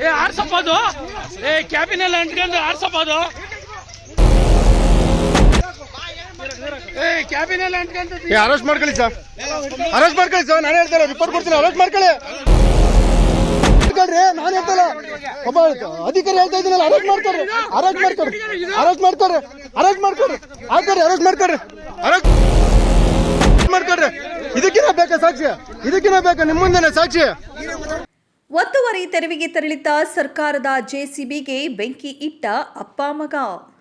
ಏ ಆರ್ಸಪ್ಪ ಅದು ಏ ಕ್ಯಾಬಿನೆಲ್ಲ ಅಂಟ್ಕೊಂಡು ಆರ್ಸಪ್ಪ ಅದು ಏ ಕ್ಯಾಬಿನೆಲ್ಲ ಅಂಟ್ಕೊಂಡು ಏ ಅರೆಸ್ಟ್ ಮಾಡ್ಕೊಳ್ಳಿ ಸರ್ ಅರೆಸ್ಟ್ ಮಾಡ್ಕೊಳ್ಳಿ ಸರ್ ನಾನು ಹೇಳ್ತಾರೆ ರಿಪೋರ್ಟ್ ಕೊಡ್ತೀನಿ. ಅರೆಸ್ಟ್ ಮಾಡ್ಕೊಳ್ಳಿ. ನಾನು ಹೇಳ್ತಲ್ಲ ಒಬ್ಬ ಅಧಿಕಾರಿ ಹೇಳ್ತಾ ಇದ್ದೀನಲ್ಲ ಅರೆಸ್ಟ್ ಮಾಡ್ತಾರೆ ಅರೆಸ್ಟ್ ಮಾಡ್ತಾರೆ ಅರೆಸ್ಟ್ ಮಾಡ್ತಾರೆ ಅರೆಸ್ಟ್ ಮಾಡ್ಕೊಳ್ರಿ ಆಗ್ತಾರೆ ಅರೆಸ್ಟ್ ಮಾಡ್ಕೊಳ್ರಿ ಅರೆಸ್ಟ್ ಮಾಡ್ಕೊಡ್ರಿ. ಇದಕ್ಕಿನ ಬೇಕಾ ಸಾಕ್ಷಿ? ಇದಕ್ಕಿನ ಬೇಕಾ? ನಿಮ್ಮ ಮುಂದೆನೆ ಸಾಕ್ಷಿ? ಒತ್ತುವರಿ ತೆರವಿಗೆ ತೆರಳಿದ್ದ ಸರ್ಕಾರದ ಜೆಸಿಬಿಗೆ ಬೆಂಕಿ ಇಟ್ಟ ಅಪ್ಪ ಮಗ.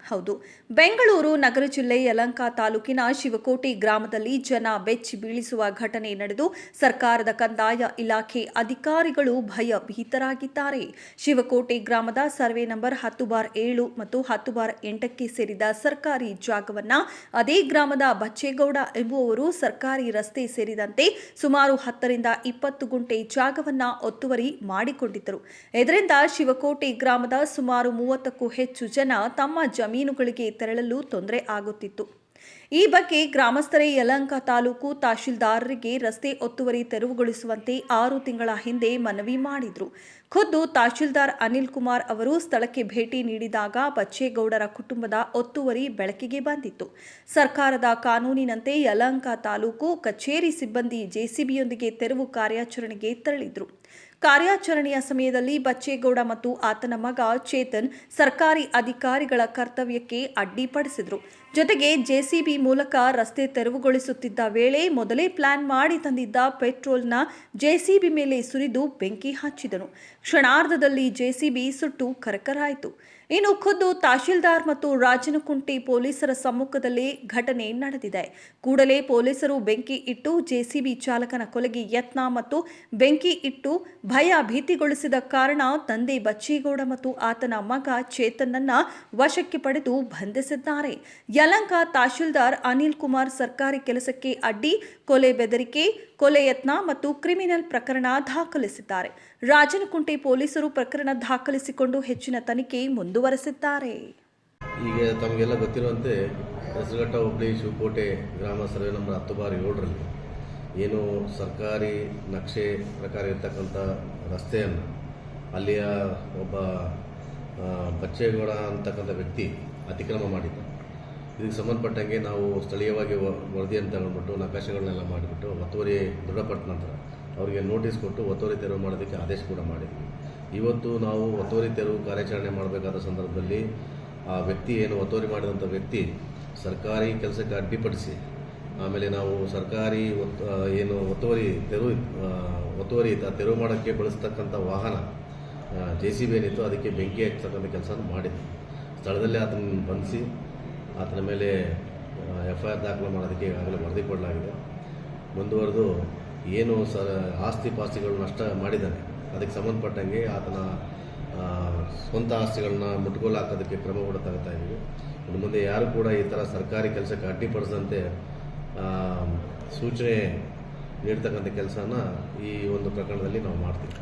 ಹೌದು. ಬೆಂಗಳೂರು ನಗರ ಜಿಲ್ಲೆ ಯಲಂಕ ತಾಲೂಕಿನ ಶಿವಕೋಟೆ ಗ್ರಾಮದಲ್ಲಿ ಜನ ಬೆಚ್ಚಿ ಬೀಳಿಸುವ ಘಟನೆ ನಡೆದು ಸರ್ಕಾರದ ಕಂದಾಯ ಇಲಾಖೆ ಅಧಿಕಾರಿಗಳು ಭಯ ಭೀತರಾಗಿದ್ದಾರೆ ಶಿವಕೋಟೆ ಗ್ರಾಮದ ಸರ್ವೆ ನಂಬರ್ ಹತ್ತು ಬಾರ್ ಏಳು ಮತ್ತು ಹತ್ತು ಬಾರ್ ಎಂಟಕ್ಕೆ ಸೇರಿದ ಸರ್ಕಾರಿ ಜಾಗವನ್ನ ಅದೇ ಗ್ರಾಮದ ಬಚ್ಚೇಗೌಡ ಎಂಬುವವರು ಸರ್ಕಾರಿ ರಸ್ತೆ ಸೇರಿದಂತೆ ಸುಮಾರು ಹತ್ತರಿಂದ ಇಪ್ಪತ್ತು ಗುಂಟೆ ಜಾಗವನ್ನ ಒತ್ತುವರಿ ಮಾಡಿಕೊಂಡಿದ್ದರು. ಇದರಿಂದ ಶಿವಕೋಟೆ ಗ್ರಾಮದ ಸುಮಾರು ಮೂವತ್ತಕ್ಕೂ ಹೆಚ್ಚು ಜನ ತಮ್ಮ ಜಮೀನುಗಳಿಗೆ ತೆರಳಲು ತೊಂದರೆ ಆಗುತ್ತಿತ್ತು. ಈ ಬಗ್ಗೆ ಗ್ರಾಮಸ್ಥರೇ ಯಲಹಂಕ ತಾಲೂಕು ತಹಶೀಲ್ದಾರರಿಗೆ ರಸ್ತೆ ಒತ್ತುವರಿ ತೆರವುಗೊಳಿಸುವಂತೆ ಆರು ತಿಂಗಳ ಹಿಂದೆ ಮನವಿ ಮಾಡಿದ್ರು. ಖುದ್ದು ತಹಶೀಲ್ದಾರ್ ಅನಿಲ್ ಕುಮಾರ್ ಅವರು ಸ್ಥಳಕ್ಕೆ ಭೇಟಿ ನೀಡಿದಾಗ ಬಚ್ಚೇಗೌಡರ ಕುಟುಂಬದ ಒತ್ತುವರಿ ಬೆಳಕಿಗೆ ಬಂದಿತ್ತು. ಸರ್ಕಾರದ ಕಾನೂನಿನಂತೆ ಯಲಹಂಕ ತಾಲೂಕು ಕಚೇರಿ ಸಿಬ್ಬಂದಿ ಜೆಸಿಬಿಯೊಂದಿಗೆ ತೆರವು ಕಾರ್ಯಾಚರಣೆಗೆ ತೆರಳಿದ್ರು. ಕಾರ್ಯಾಚರಣೆಯ ಸಮಯದಲ್ಲಿ ಬಚ್ಚೇಗೌಡ ಮತ್ತು ಆತನ ಮಗ ಚೇತನ್ ಸರ್ಕಾರಿ ಅಧಿಕಾರಿಗಳ ಕರ್ತವ್ಯಕ್ಕೆ ಅಡ್ಡಿಪಡಿಸಿದರು. ಜೊತೆಗೆ ಜೆಸಿಬಿ ಮೂಲಕ ರಸ್ತೆ ತೆರವುಗೊಳಿಸುತ್ತಿದ್ದ ವೇಳೆ ಮೊದಲೇ ಪ್ಲಾನ್ ಮಾಡಿ ತಂದಿದ್ದ ಪೆಟ್ರೋಲ್ನ ಜೆಸಿಬಿ ಮೇಲೆ ಸುರಿದು ಬೆಂಕಿ ಹಚ್ಚಿದನು. ಕ್ಷಣಾರ್ಧದಲ್ಲಿ ಜೆಸಿಬಿ ಸುಟ್ಟು ಕರಕರಾಯಿತು. ಇನ್ನು ಖುದ್ದು ತಹಶೀಲ್ದಾರ್ ಮತ್ತು ರಾಜನಕುಂಟಿ ಪೊಲೀಸರ ಸಮ್ಮುಖದಲ್ಲಿ ಘಟನೆ ನಡೆದಿದೆ. ಕೂಡಲೇ ಪೊಲೀಸರು ಬೆಂಕಿ ಇಟ್ಟು ಜೆಸಿಬಿ ಚಾಲಕನ ಕೊಲೆಗೆ ಯತ್ನ ಮತ್ತು ಬೆಂಕಿ ಇಟ್ಟು ಭಯ ಭೀತಿಗೊಳಿಸಿದ ಕಾರಣ ತಂದೆ ಬಚ್ಚೇಗೌಡ ಮತ್ತು ಆತನ ಮಗ ಚೇತನನ್ನ ವಶಕ್ಕೆ ಪಡೆದು ಬಂಧಿಸಿದ್ದಾರೆ. ಯಲಂಕ ತಹಶೀಲ್ದಾರ್ ಅನಿಲ್ ಕುಮಾರ್ ಸರ್ಕಾರಿ ಕೆಲಸಕ್ಕೆ ಅಡ್ಡಿ, ಕೊಲೆ ಬೆದರಿಕೆ, ಕೊಲೆ ಯತ್ನ ಮತ್ತು ಕ್ರಿಮಿನಲ್ ಪ್ರಕರಣ ದಾಖಲಿಸಿದ್ದಾರೆ. ರಾಜನಕುಂಟೆ ಪೊಲೀಸರು ಪ್ರಕರಣ ದಾಖಲಿಸಿಕೊಂಡು ಹೆಚ್ಚಿನ ತನಿಖೆ ಮುಂದುವರೆಸಿದ್ದಾರೆ. ಈಗ ತಮಗೆಲ್ಲ ಗೊತ್ತಿರುವಂತೆ ಹೆಸರುಘಟ್ಟ ಹುಬ್ಳಿ, ಶಿವಕೋಟೆ ಗ್ರಾಮ ಸರ್ವೆ ನಂಬರ್ ಹತ್ತು ಬಾರ್ ಏಳರಲ್ಲಿ ಏನು ಸರ್ಕಾರಿ ನಕ್ಷೆ ಪ್ರಕಾರ ಇರ್ತಕ್ಕಂಥ ರಸ್ತೆಯನ್ನು ಅಲ್ಲಿಯ ಒಬ್ಬ ಬಚ್ಚೇಗೌಡ ಅಂತಕ್ಕಂಥ ವ್ಯಕ್ತಿ ಅತಿಕ್ರಮ ಮಾಡಿದ್ದ. ಇದಕ್ಕೆ ಸಂಬಂಧಪಟ್ಟಂಗೆ ನಾವು ಸ್ಥಳೀಯವಾಗಿ ವರದಿಯನ್ನು ತಗೊಂಡ್ಬಿಟ್ಟು, ನಕಾಶೆಗಳನ್ನೆಲ್ಲ ಮಾಡಿಬಿಟ್ಟು, ಒತ್ತುವರಿ ದೃಢಪಟ್ಟ ನಂತರ ಅವರಿಗೆ ನೋಟಿಸ್ ಕೊಟ್ಟು ಒತ್ತುವರಿ ತೆರವು ಮಾಡೋದಕ್ಕೆ ಆದೇಶ ಕೂಡ ಮಾಡಿದ್ವಿ. ಇವತ್ತು ನಾವು ಒತ್ತುವರಿ ತೆರವು ಕಾರ್ಯಾಚರಣೆ ಮಾಡಬೇಕಾದ ಸಂದರ್ಭದಲ್ಲಿ ಆ ವ್ಯಕ್ತಿ ಏನು ಒತ್ತುವರಿ ಮಾಡಿದಂಥ ವ್ಯಕ್ತಿ ಸರ್ಕಾರಿ ಕೆಲಸಕ್ಕೆ ಅಡ್ಡಿಪಡಿಸಿ, ಆಮೇಲೆ ನಾವು ಸರ್ಕಾರಿ ಒತ್ತು ಏನು ಒತ್ತುವರಿ ತೆರವು ಒತ್ತುವರಿ ತೆರವು ಮಾಡೋಕ್ಕೆ ಬಳಸ್ತಕ್ಕಂಥ ವಾಹನ ಜೆ ಸಿ ಬಿ ಏನಿತ್ತು ಅದಕ್ಕೆ ಬೆಂಕಿ ಹಚ್ಚತಕ್ಕಂಥ ಕೆಲಸ ಮಾಡಿದ್ವಿ. ಸ್ಥಳದಲ್ಲೇ ಆತನ ಬಂಧಿಸಿ, ಆತನ ಮೇಲೆ ಎಫ್ ಐ ಆರ್ ದಾಖಲು ಮಾಡೋದಕ್ಕೆ ಈಗಾಗಲೇ ವರದಿ ಕೊಡಲಾಗಿದೆ. ಮುಂದುವರೆದು ಏನು ಸ ಆಸ್ತಿ ಪಾಸ್ತಿಗಳು ನಷ್ಟ ಮಾಡಿದ್ದಾನೆ. ಅದಕ್ಕೆ ಸಂಬಂಧಪಟ್ಟಂಗೆ ಆತನ ಸ್ವಂತ ಆಸ್ತಿಗಳನ್ನ ಮುಟ್ಟುಗೋಲು ಹಾಕೋದಕ್ಕೆ ಕ್ರಮ ಕೂಡ ತಗೋತಾ ಇದ್ದೀವಿ ಇನ್ನು ಮುಂದೆ ಯಾರು ಕೂಡ ಈ ಥರ ಸರ್ಕಾರಿ ಕೆಲಸಕ್ಕೆ ಅಡ್ಡಿಪಡಿಸದಂತೆ ಸೂಚನೆ ನೀಡ್ತಕ್ಕಂಥ ಕೆಲಸನ ಈ ಒಂದು ಪ್ರಕರಣದಲ್ಲಿ ನಾವು ಮಾಡ್ತೀವಿ.